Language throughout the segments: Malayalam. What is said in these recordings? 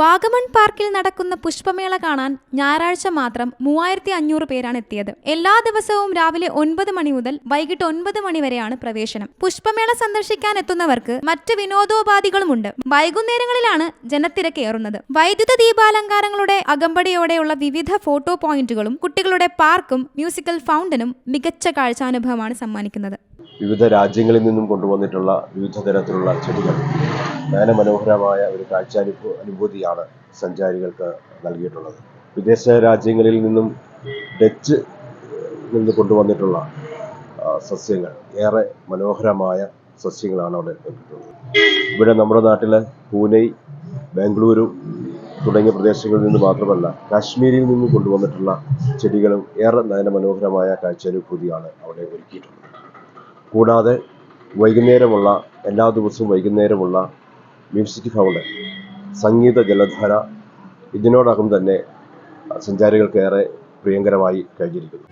വാഗമൺ പാർക്കിൽ നടക്കുന്ന പുഷ്പമേള കാണാൻ ഞായറാഴ്ച മാത്രം മൂവായിരത്തി അഞ്ഞൂറ് പേരാണ് എത്തിയത്. എല്ലാ ദിവസവും രാവിലെ ഒൻപത് മണി മുതൽ വൈകിട്ട് ഒൻപത് മണി വരെയാണ് പ്രവേശനം. പുഷ്പമേള സന്ദർശിക്കാൻ എത്തുന്നവർക്ക് മറ്റ് വിനോദോപാധികളുമുണ്ട്. വൈകുന്നേരങ്ങളിലാണ് ജനത്തിരക്കേറുന്നത്. വൈദ്യുത ദീപാലങ്കാരങ്ങളുടെ അകമ്പടിയോടെയുള്ള വിവിധ ഫോട്ടോ പോയിന്റുകളും കുട്ടികളുടെ പാർക്കും മ്യൂസിക്കൽ ഫൗണ്ടനും മികച്ച കാഴ്ചാനുഭവമാണ് സമ്മാനിക്കുന്നത്. വിവിധ രാജ്യങ്ങളിൽ നിന്നും കൊണ്ടുവന്നിട്ടുള്ള വിവിധ തരത്തിലുള്ള ചെടികൾ. നയനമനോഹരമായ ഒരു കാഴ്ചാനുഭൂ അനുഭൂതിയാണ് സഞ്ചാരികൾക്ക് നൽകിയിട്ടുള്ളത്. വിദേശ രാജ്യങ്ങളിൽ നിന്നും ഡച്ച് നിന്ന് കൊണ്ടുവന്നിട്ടുള്ള സസ്യങ്ങൾ. ഏറെ മനോഹരമായ സസ്യങ്ങളാണ് അവിടെ ലഭിക്കുന്നത്. ഇവിടെ നമ്മുടെ നാട്ടിലെ പൂനെ ബാംഗ്ലൂരു തുടങ്ങിയ പ്രദേശങ്ങളിൽ നിന്ന് മാത്രമല്ല കാശ്മീരിൽ നിന്നും കൊണ്ടുവന്നിട്ടുള്ള ചെടികളും ഏറെ നയനമനോഹരമായ കാഴ്ചാനുഭൂതിയാണ് അവിടെ ഒരുക്കിയിട്ടുള്ളത്. കൂടാതെ വൈകുന്നേരമുള്ള എല്ലാ ദിവസവും വൈകുന്നേരമുള്ള മ്യൂസിക് ഫൗണ്ടൻ സംഗീത ജലധാര ഇതിനോടകം തന്നെ സഞ്ചാരികൾക്ക് ഏറെ പ്രിയങ്കരമായി കഴിഞ്ഞിരിക്കുന്നു.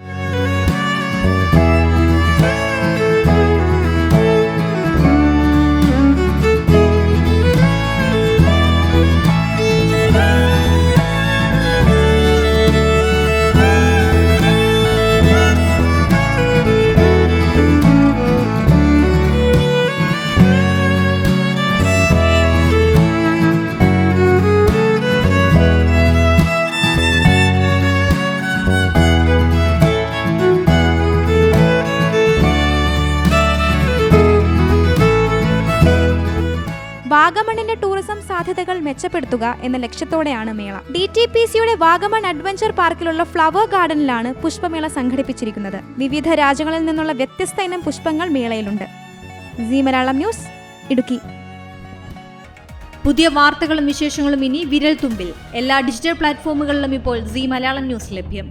വാഗമണിന്റെ ടൂറിസം സാധ്യതകൾ മെച്ചപ്പെടുത്തുക എന്ന ലക്ഷ്യത്തോടെയാണ് മേള. ഡി ടി പി സിയുടെ വാഗമൺ അഡ്വഞ്ചർ പാർക്കിലുള്ള ഫ്ലവർ ഗാർഡനിലാണ് പുഷ്പമേള സംഘടിപ്പിച്ചിരിക്കുന്നത്. വിവിധ രാജ്യങ്ങളിൽ നിന്നുള്ള വ്യത്യസ്ത ഇനം പുഷ്പങ്ങൾ മേളയിലുണ്ട്. മലയാളം ന്യൂസ് ഇടുക്കി. പുതിയ വാർത്തകളും വിശേഷങ്ങളും ഇനി വിരൽ തുമ്പിൽ എല്ലാ ഡിജിറ്റൽ പ്ലാറ്റ്ഫോമുകളിലും ഇപ്പോൾ സി മലയാളം ന്യൂസ് ലഭ്യം.